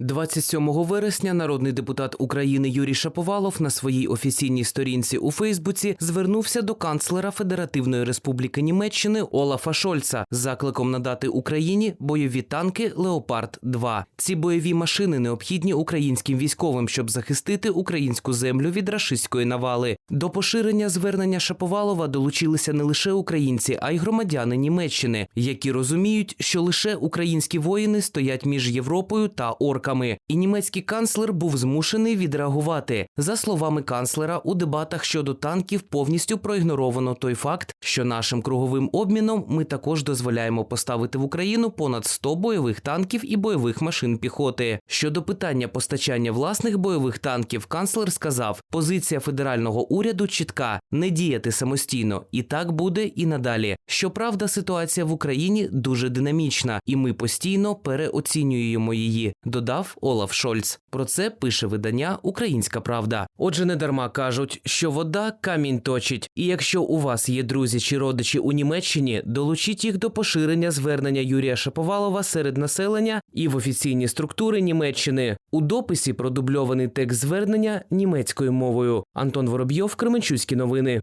27 вересня народний депутат України Юрій Шаповалов на своїй офіційній сторінці у Фейсбуці звернувся до канцлера Федеративної Республіки Німеччини Олафа Шольца з закликом надати Україні бойові танки Леопард 2 Ці бойові машини необхідні українським військовим, щоб захистити українську землю від рашистської навали. До поширення звернення Шаповалова долучилися не лише українці, а й громадяни Німеччини, які розуміють, що лише українські воїни стоять між Європою та орками. І німецький канцлер був змушений відреагувати. За словами канцлера, у дебатах щодо танків повністю проігноровано той факт, що нашим круговим обміном ми також дозволяємо поставити в Україну понад 100 бойових танків і бойових машин піхоти. Щодо питання постачання власних бойових танків, канцлер сказав: позиція федерального уряду чітка не діяти самостійно, і так буде і надалі. Щоправда, ситуація в Україні дуже динамічна, і ми постійно переоцінюємо її. Додав Олаф Шольц. Про це пише видання Українська Правда. Отже, не дарма кажуть, що вода камінь точить. І якщо у вас є друзі чи родичі у Німеччині, долучіть їх до поширення звернення Юрія Шаповалова серед населення і в офіційні структури Німеччини. У дописі продубльований текст звернення німецькою мовою. Антон Воробйов, Кременчуцькі новини.